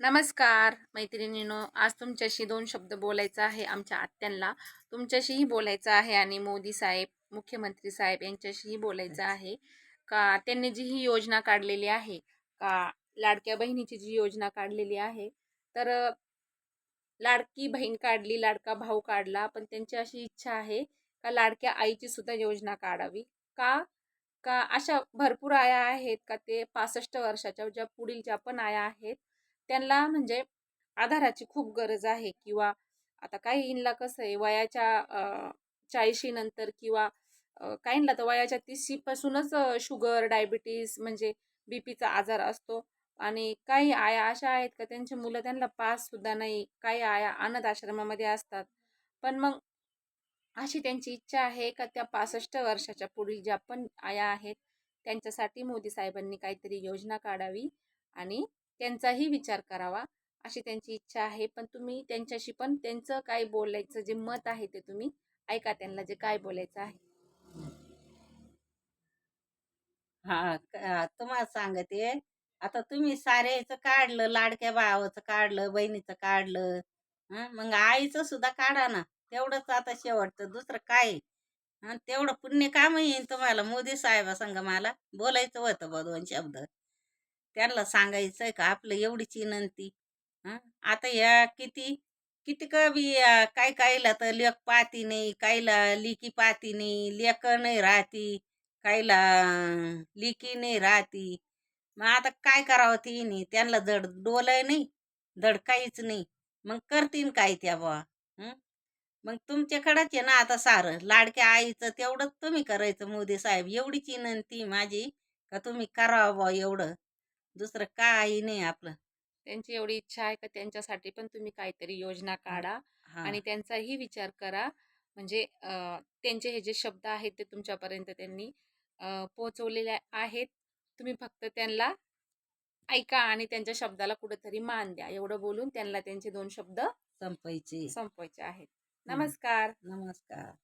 नमस्कार मैत्रिणींनो. आज तुमच्याशी दोन शब्द बोलायचं आहे आमच्या आत्यांना. तुमच्याशीही बोलायचं आहे आणि मोदी साहेब मुख्यमंत्री साहेब यांच्याशीही बोलायचं आहे. का त्यांनी जी ही योजना काढलेली आहे का लाडक्या बहिणीची जी योजना काढलेली आहे तर लाडकी बहीण काढली लाडका भाऊ काढला पण त्यांची अशी इच्छा आहे का लाडक्या आईची सुद्धा योजना काढावी? का का अशा भरपूर आया आहेत का ते पासष्ट वर्षाच्या ज्या पुढील ज्या पण आया आहेत त्यांना म्हणजे आधाराची खूप गरज आहे किंवा आता काहींना कसं आहे वयाच्या चाळीशी नंतर किंवा काहींना तर वयाच्या तीसशीपासूनच शुगर डायबिटीस म्हणजे बी पीचा आजार असतो आणि काही आया अशा आहेत का त्यांची मुलं त्यांना पास सुद्धा नाही काही आया अनाथ आश्रमामध्ये असतात. पण मग अशी त्यांची इच्छा आहे का त्या पासष्ट वर्षाच्या पुढील ज्या पण आया आहेत त्यांच्यासाठी मोदी साहेबांनी काहीतरी योजना काढावी आणि त्यांचाही विचार करावा अशी त्यांची इच्छा आहे. पण तुम्ही त्यांच्याशी पण त्यांचं काय बोलायचं जे मत आहे ते तुम्ही ऐका त्यांना जे काय बोलायचं आहे. हा तुम्हाला सांगते. आता तुम्ही साऱ्याचं काढलं लाडक्या भावाचं काढलं बहिणीचं काढलं मग आईचं सुद्धा काढा ना. तेवढंच आता शेवटचं दुसरं काय? आहे? तेवढं पुण्य काम येईल तुम्हाला. मोदी साहेबा संग मला बोलायचं होतं बा दोन शब्द. त्यांना सांगायचंय का आपलं एवढीच विनंती. आता या किती किती का बी काय कायला तर लेख पाहती नाही कायला लिकी पाहती नाही लेख नाही राहती कायला लिकी नाही राहती. मग आता काय करावं तिने त्यांना जड डोलय नाही धड काहीच नाही. मग करतीन काय त्या बा मग तुमच्याकडंच आहे ना आता सारं लाडक्या आईचं तेवढंच तुम्ही करायचं मोदी साहेब एवढीच विनंती माझी का तुम्ही करावं बा एवढं? दुसरं काही नाही आपलं. त्यांची एवढी इच्छा आहे का त्यांच्यासाठी पण तुम्ही काहीतरी योजना काढा हा. आणि त्यांचाही विचार करा. म्हणजे अ, त्यांचे हे जे शब्द आहेत ते तुमच्यापर्यंत त्यांनी अ, पोहोचवलेले आहेत. तुम्ही फक्त त्यांना ऐका आणि त्यांच्या शब्दाला कुठेतरी मान द्या. एवढं बोलून त्यांना त्यांचे दोन शब्द संपायची संपवायचे आहेत. नमस्कार. नमस्कार.